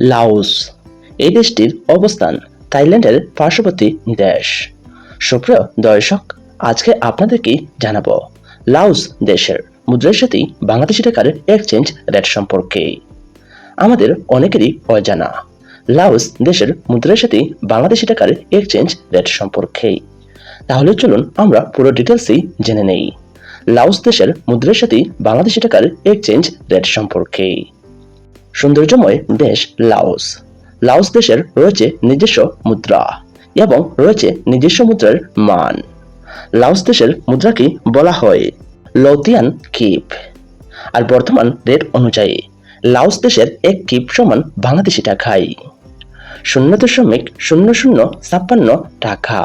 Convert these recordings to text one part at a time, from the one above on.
Laos. এই দেশটির অবস্থান থাইল্যান্ডের পার্শ্ববর্তী দেশ। সুপ্রিয় দর্শক, আজকে আপনাদেরকে জানাব, লাওস দেশের মুদ্রার সাথে বাংলাদেশি টাকার এক্সচেঞ্জ রেট সম্পর্কে। আমাদের অনেকেরই অজানা, লাওস দেশের মুদ্রার সাথে বাংলাদেশি টাকার এক্সচেঞ্জ রেট সম্পর্কে। তাহলে চলুন আমরা পুরো ডিটেলসই জেনে নেই। লাওস দেশের মুদ্রার সাথে বাংলাদেশি টাকার এক্সচেঞ্জ রেট সম্পর্কে। সৌন্দর্যময় দেশ লাওস। লাওস দেশের রয়েছে নিজস্ব মুদ্রা এবং রয়েছে নিজস্ব মুদ্রার মান। লাওস দেশের মুদ্রাকে বলা হয় লতিয়ান কিপ। আর বর্তমান রেট অনুযায়ী, লাওস দেশের এক কিপ সমান বাংলাদেশি টাকায় শূন্য দশমিক শূন্য শূন্য ছাপ্পান্ন টাকা।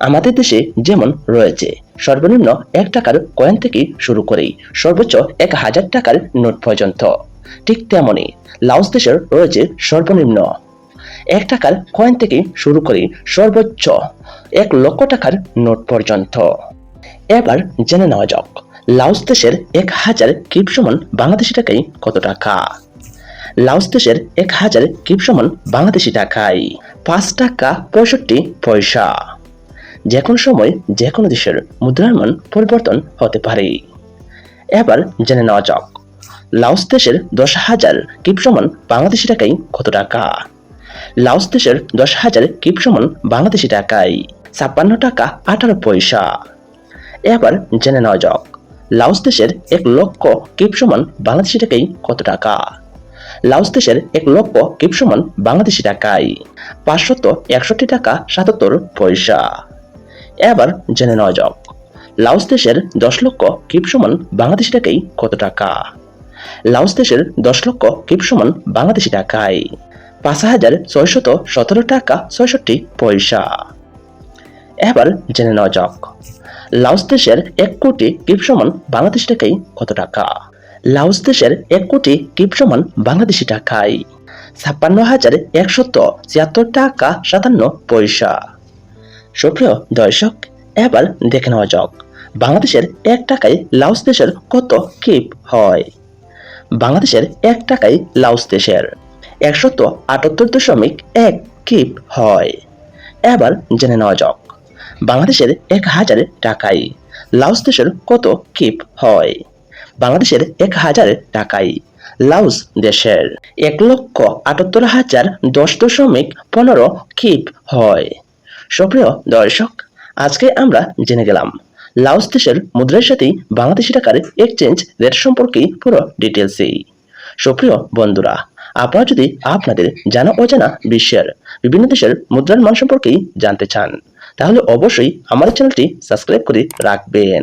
আমাদের দেশে যেমন রয়েছে, সর্বনিম্ন এক টাকার কয়েন থেকে শুরু করেই সর্বোচ্চ এক হাজার টাকার নোট পর্যন্ত। ঠিক তেমনই লাওস দেশের রয়েছে সর্বনিম্ন। এক টাকার কয়েন থেকে শুরু করে সর্বোচ্চ এক লক্ষ টাকার নোট পর্যন্ত। এবার জেনে নেওয়া যাক, লাওস দেশের এক হাজার কিপ সমান বাংলাদেশি টাকায় কত টাকা? লাওস দেশের এক হাজার কিপ সমান বাংলাদেশি টাকায় পাঁচ টাকা পঁয়ষট্টি পয়সা। যে কোনো সময় যে কোনো দেশের মুদ্রার মান পরিবর্তন হতে পারে। এবার জেনে নেওয়া যাক লাওস দেশের দশ হাজার কিপ সমান বাংলাদেশি টাকায় কত টাকা? লাওস দেশের দশ হাজার কিপ সমান বাংলাদেশি টাকায় ছাপ্পান্ন টাকা আঠারো পয়সা। এবার জেনে নেওয়া যাক, লাওস দেশের এক লক্ষ কিপ সমান বাংলাদেশি টাকায় কত টাকা? লাওস দেশের এক লক্ষ কিপ সমান বাংলাদেশি টাকায় পাঁচশত একষট্টি টাকা সাতাত্তর পয়সা। এবার জেনে নেওয়া যাক, লাওস দেশের দশ লক্ষ কিপ সমান বাংলাদেশি টাকায় কত টাকা? লাওস দেশের দশ লক্ষ কিপ সমান বাংলাদেশি টাকায়। পাঁচ হাজার ছয়শত সতেরো টাকা ছয়ষট্টি পয়সা। এবার জেনে নেওয়া যাক লাওস দেশের এক কোটি কিপ সমান বাংলাদেশি টাকায় কত টাকা? লাওস দেশের এক কোটি কিপ সমান বাংলাদেশি টাকায়। ছাপ্পান্ন হাজার একশত ছিয়াত্তর টাকা সাতান্ন পয়সা। সুপ্রিয় দর্শক, এবার দেখে নেওয়া যাক, বাংলাদেশের এক টাকায় লাওস দেশের কত কিপ হয়? বাংলাদেশের এক টাকায় লাউস দেশের। একশত আটাত্তর দশমিক এক কিপ হয়। এবার জেনে নেওয়া যাক, বাংলাদেশের এক হাজার টাকায় লাউস দেশের কত কিপ হয়? বাংলাদেশের এক হাজার টাকায় লাউস দেশের এক লক্ষ আটাত্তর হাজার দশ দশমিক পনেরো কিপ হয়। সুপ্রিয় দর্শক, আজকে আমরা জেনে গেলাম লাওস দেশের মুদ্রার সাথেই বাংলাদেশি টাকার এক্সচেঞ্জ রেট সম্পর্কে পুরো ডিটেলসই সুপ্রিয় বন্ধুরা, আপনারা যদি আপনাদের জানা অজানা বিশ্বের বিভিন্ন দেশের মুদ্রার মান সম্পর্কেই জানতে চান, তাহলে অবশ্যই আমার চ্যানেলটি সাবস্ক্রাইব করে রাখবেন।